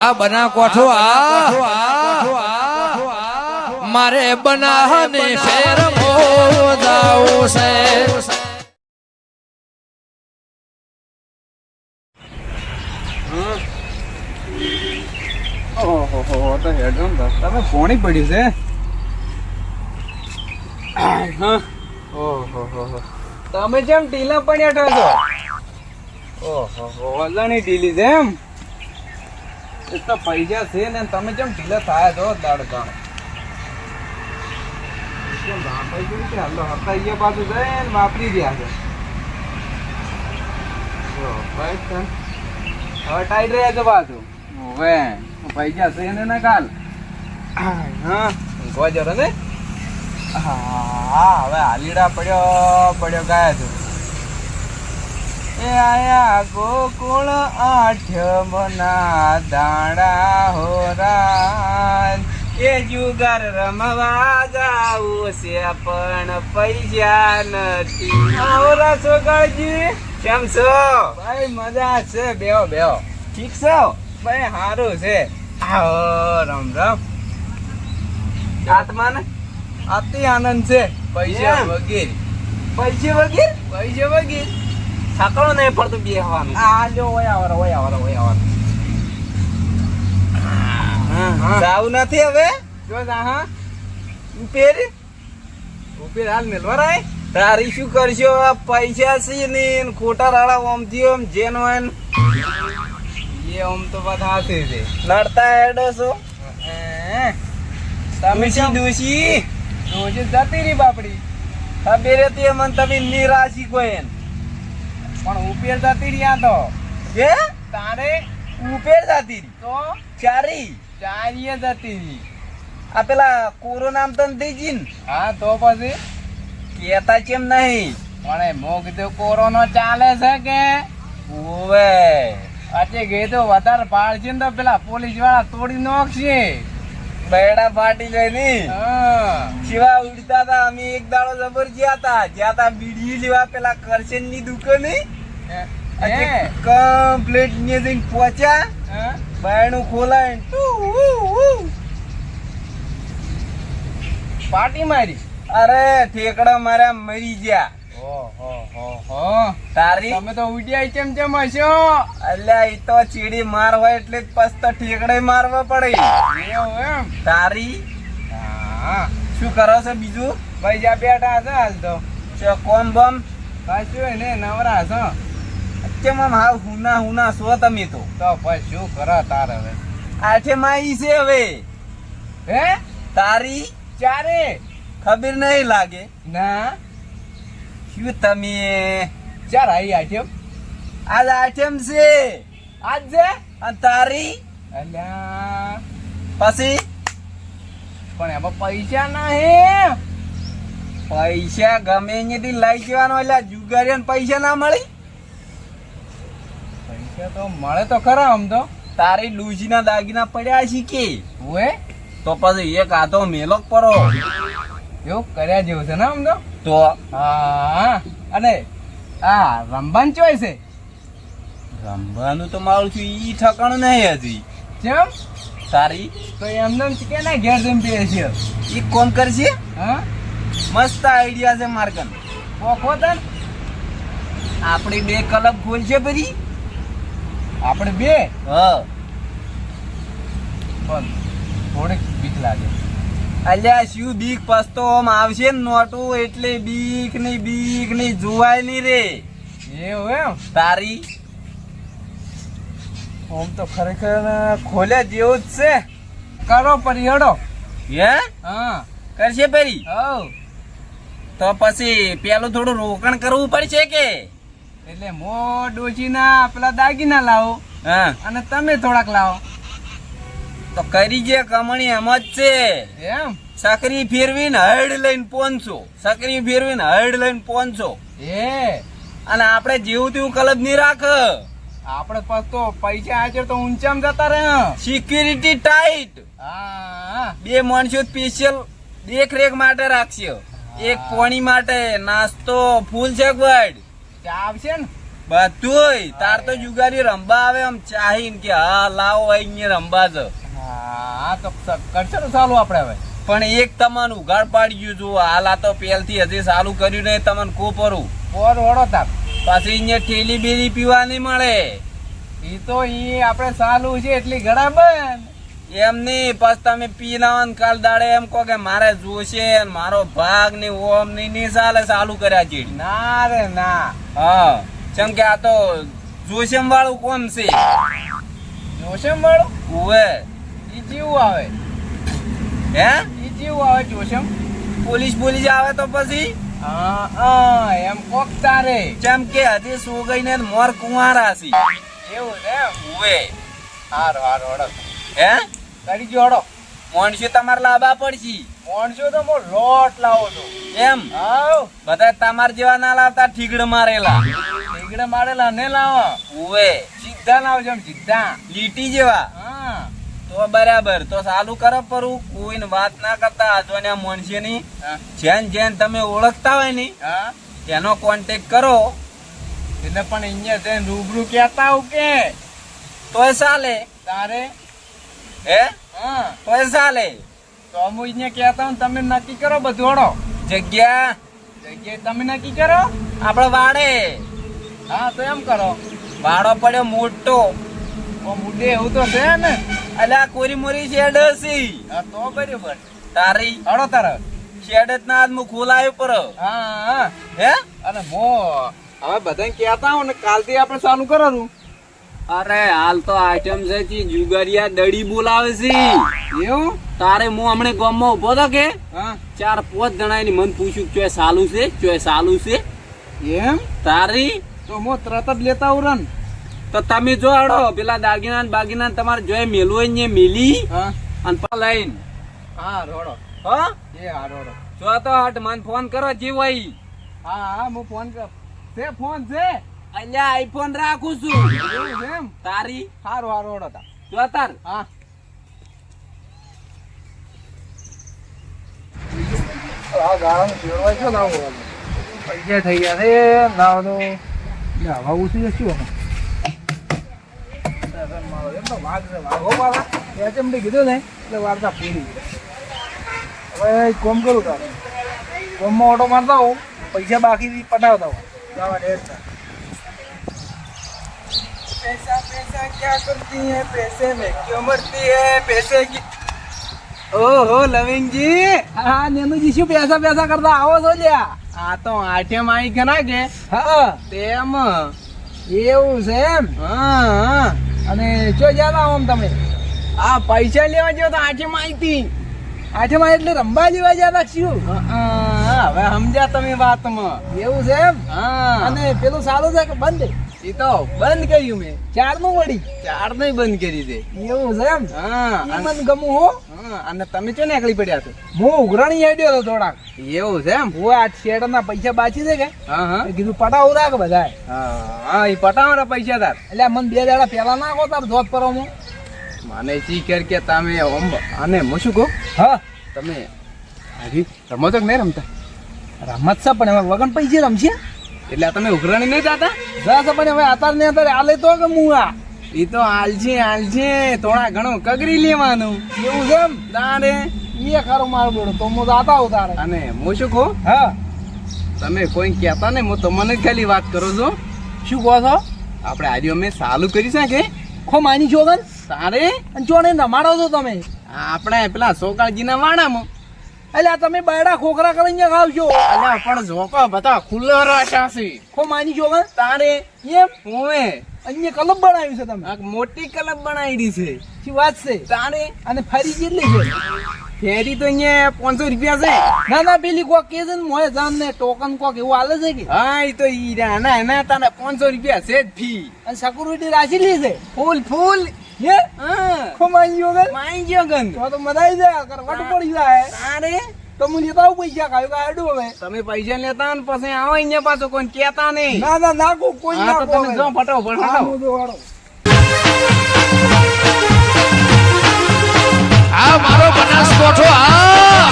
આ બના કોઠો આ મારે બનાહને ફેર ઓહો તો હેડમ રસ્તામાં પોણી પડ્યું છે તમે જેમ ઢીલા પડ્યા છો ઓહો ઓલાની ઢીલી છે એમ એ તો પૈસા છે ને તમે કેમ ઢીલા થાય છો દાડ દાડ? વાપરી રહ્યા છે. હવે ટાઈટ રહ્યા છે ને ના કાલ? હા ને? હા, હવે આલીડા પડ્યો પડ્યો ગાય છે. એ આયા ગોકુળ આઠમના દાડા હોરાન. એ જુગાર રમવા જાવું છે પણ પૈસા નથી. આવરા છોકરજી કેમ છો? ભાઈ મજા છે. બેહો બેહો. ઠીક છો? ભાઈ સારું છે. આવો રમ રમ. આત્માને? અતિ આનંદ છે. પૈસા? વગેરે. પૈસે વગેરે? પૈસા વગેરે. થાકડો નહીં પડતું બેહવાનું. આ લ્યો ઓય આવર ઓય આવર ઓય આવર. જાવું નથી હવે? જો જા હા. ઉપેર ઉપર હાલ મેલવા રાય. તારી શું કરશો? પૈસા સી ને ખોટા રાડા ઓમથી ઓમ જેનો એ ઓમ તો બધા હાથી છે. નડતા હેડો છો? તમે શું કેમ ડૂસી. જતી રી બાપડી. ખબર હતી મને તમે નિરાશી કોઈ એન. પણ ઉપેર જતી રહી તો. કે તારે ઉપેર જતી રહી. તો ચારી? ચારીએ જતી રહી આ પેલા કોરોના આમ થઈ ગઈ ને? હા તો પછી? કેતા કેમ નહીં? પણ એ મોગ તો કોરોનો ચાલે છે કે? ઓવે. આજે ગઈ તો વધારે પાડશે ને તો પેલા પોલીસવાળા તોડી નાખશે બેડા ફાટી જાય ની. શિવા ઉડતા હતા અમે એક દાડો જબર ગયા હતા જ્યાં તા બીડી લેવા પેલા કરશનની દુકાને? કમ્પ્લીટ ને જઈને પહોંચ્યા. હા? બાયણું ખોલાય. પાટી મારી. અરે ઠેકડા માર્યા મરી ગયા. તારી? તમે તો ઉડ્યા ચેમ ચેમ હશો? અલ્યા ઈ તો ચીડી માર હોય એટલે જ પસ તો ઠેકડે મારવા પડે. એમ? તારી? હા. શું કરો છો બીજું? ભાઈ જ્યાં બેઠા છે હાલ તો. ચો કોમ બમ? કશું ને નવરા છો કેમ આમ હાવ હુના હુના છો તમે તો? તો પછી શું કરો તાર હવે? આઠે માઈ છે હવે. હે? તારી? ચારે? ખબર નહીં લાગે. ના. શું તમે. ચાર આવી આઠમ આજ આઠમ છે. આજ છે. અને પણ એમાં પૈસા નહીં. પૈસા ગમે અહીંયાથી લઈ જવાનો એટલે જુગારીઓને પૈસા ના મળી. પૈસા તો મળે તો ખરા આમ તો. તારી ડૂસીના દાગીના પડ્યા છે કે? હોય તો પછી એક આતો મેલો પડો. એવું કર્યા જેવું છે ને આમ તો? તો? હા. અને આ રમવાનું ચોય છે? રમવાનું તો મારું છું ઈ ઠકાણું નહીં હજી. કેમ તારી? તો એમને કે ના ઘેર જેમ પીએ છે. ઈ કોણ કરશે હા? મસ્ત આઈડિયા છે માર્કન કોખો તન? આપણી બે ક્લબ ખોલશે ભરી આપણે બે? હા. પણ થોડીક બીક લાગે. અલ્યા શું બીક પસ્તો આમ આવશે ને નોટું? એટલે બીકની બીકની જોવાય નહીં રે. એવું એમ? તારી? આમ તો ખરેખર ખોલ્યા જેવું જ છે. કરો પરિહડો હે? હા. કરશે પેરી? હવ. તો પછી પેલું થોડું રોકાણ કરવું પડશે કે? એટલે મો ડોશીના પેલા દાગીના લાવો. હા. અને તમે થોડાક લાવો. તો કરી જે કમણી એમ જ છે. એમ? સકરી ફેરવીને હડ લઈને પોનસો સકરી ફેરવીને હડ લઈને પોનસો એ અને આપણે જેવું તેવું કલબ નહીં રાખ. આપણે પાસ તો પૈસા હાજર તો ઊંચામાં જતા રહે સિક્યુરિટી ટાઈટ હા. બે માણસો સ્પેશિયલ દેખરેખ માટે રાખશે. એક પોણી માટે નાસ્તો ફૂલ છે ગોડ ચા આવશે ને? બધુંય. તાર તો જુગારી રંબા આવે આમ ચાહીન કે હા લાવો અહીંયા રંબા છે હા તો કરશે ને ચાલુ આપણે હવે? પણ એક તમને ઉઘાડ પાડી ગયું છું હાલ આ તો પહેલથી હજી ચાલુ કર્યું ને તમને કોપરું પોર? વળો પાછી અહીંયા ઠેલી પીવા નહીં મળે. એ તો ઈ આપણે ચાલુ છે એટલી ઘણા બંધ એમ નહીં પછી તમે પી કાલ દાડે એમ કહો કે મારે જોશે મારો ભાગ ને ઓમની નહીં ચાલે ચાલુ કર્યા છે ના રે ના. હા જેમ કે આ તો જોશેમ વાળું કોમ છે. જોશમ વાળું ઉવે ઈ જેવું આવે. હે? ઈ જેવું આવે જોશમ? પોલીસ પોલીસ આવે તો પછી? હા હા એમ કોક તારે. જેમ કે હજી સોગઈ ને મોર કુંવારા છે. એવું છે ઉવે. હારો હારો હડો. હે? કરી જો હડો. તમારે લાવવા પડશે. મોણસો તો લોટ લાવો છો. એમ? આવ બધા તમાર જેવા ના લાવતા ઠીગડ મારેલા. ઠીકડે મારેલા ને લાવો. ઉવે. સીધા લાવજો સીધા લીટી જેવા. હા તો બરાબર તો ચાલુ કરો પરું કોઈને વાત ના કરતા આજવાના મોણસી ની જેન જેન તમે ઓળખતા હોયની હા. એનો કોન્ટેક કરો. એટલે પણ અહીંયા જઈને રૂબરૂ કહેતા હું કે? તોય ચાલે. તારે? હે? હા. તોય ચાલે. તો હું અહીંયા કહેતા હું તમે નક્કી કરો બધોડો જગ્યા. જગ્યા તમે નક્કી કરો? આપણે વાડે. હા તો એમ કરો. વાડો પડ્યો મોટો. મોટે એવું તો છે ને. અલ્યા કોરી મોરી શેડ હસી હા તો બરાબર. તારી હડો તારે. શેડ જ ના હાથમાં ખોલાયું પર. હા હા. હે? અને મો હવે બધાને કહેતા હું ને કાલથી આપણે ચાલુ કરવાનું અરે હાલ તો આઈટમ છે જુગારિયા દડી બોલાવે છે. એવું? તારે હું હમણે ગામમાં ઊભો તો કે? હા. ચાર પાંચ જણા ની મન પૂછ્યું ચોય સાલું છે ચોય સાલું છે. એમ? તારી? તો હું તરત જ લેતા આવું રન તો તમે જો આડો પેલા દાગીના બાગીના તમારે જોઈ મેલું હોય ને મેલી અને લઈને. હા રોડો. હા? એ હા રોડો. જો તો હટ મને ફોન કરો જીવાઈ હા હા હું ફોન કર. છે ફોન છે? અલ્યા આઈફોન રાખું છું. એમ? તારી? હારો હારો રોડો તા જો તાર. હા. આ ગાળાનું ફેરવાય છે ના પૈસા થઈ ગયા છે ના તો હવા ઉછી જશું અમે. મારો એમનો વાઘ છે. વાઘો મારા એચએમડી કીધું ને એટલે વાર્તા પૂરી. હવે કોમ કરું કોમમાં ઓટો મારતા હોઉં પૈસા બાકી પટાવતા હોઉં. પૈસા પૈસા ક્યાં કરતી હે? મેં ક્યો મરતી હે? પૈસે ઓહો લવિંગજી. હા નેનુજી શું પૈસા પૈસા કરતા આવો છો લ્યા? આ તો આઠેમ આવી ગયા કે? હા. તેમ. એવું છે એમ? હા. અને જો જ્યાં આમ તમે. આ પૈસા લેવા જેવો તો આજે માહિતી આજે માં એટલે રંબા જેવા જ્યાં શું હવે સમજ્યા તમે વાતમાં. એવું છે એમ? હા. અને પેલું સારું છે કે બંધ? એ તો બંધ કર્યું મેં. ચારનું વળી? ચાર નહીં બંધ કરી દે એવું છે એમ? હા મને ગમું હો. અને તમે ચો નીકળી પડ્યા છો? હું ઉઘરાણી આડ્યો હતો થોડાક. એવું છે એમ? હું આ શેડ ના પૈસા બાકી છે કે? મેં કીધું પટાવું રાખ બધા હા એ પટાવવાના પૈસા તાર. એટલે મને બે દાડા પેલા નાખો તાર ધોધ પર હું. મને શીખર કે તમે અને હું શું કહું? હા. તમે હજી રમો તો નહીં રમતા? રમત છે પણ હવે વગન પૈસે રમશે? એટલે તમે ઉઘરાણી નહીં જાતા? જા પણ હવે આતાર ને આતાર આ તો કે હું આ? એ તો આલજે આલજે થોડા ઘણો કગરી લેવાનું. એવું છે એમ? તારે એ ખરો મારો બેડો તો હું જાતા ઉતારે અને હું શું કહું? હા. તમે કોઈ કહેતા ને હું તમને જ ખાલી વાત કરું છું. શું કહો છો? આપણે આજે અમે સાલું કરી છે કે? ખો માની જોગન તારે? અને ચોને નમાડો છો તમે? આપણે પેલા સોકાળજીના વાડામાં એટલે તમે બાયડા ખોખરા કરીને ખાવજો અલ્યા પણ જોકો બધા ખુલ્લો રાશા છે. ખો માની જો તારે એમ હોવે અહીંયા કલબ બનાવ્યું છે તમે. મોટી કલબ બનાવી છે. શું વાત છે? તારે અને ફરી કેટલી છે? ફેરી તો અહીંયા પાંચસો રૂપિયા છે. ના ના પેલી કોક કે છે ને મોય જાન ને ટોકન કોક એવું હાલે છે કે? હા એ તો ઈ ના એના તને પાંચસો રૂપિયા છે જ ફી. અને સિક્યુરિટી રાખી છે? ફૂલ ફૂલ. હે હા ખો માની જો માની જો ગન તો તો મજા આવી જાય કરવટ પડી જાય તારે તો હું લેતા આવું પૈસા કાયો કાઢું હવે તમે પૈસા લેતા ને પછી આવો અહીંયા પાછો કોઈ કેતા નહીં. ના ના નાખો કોઈ ના તમે જો ફટાફટ ફટાફટ આ મારો બનાસકોઠો આ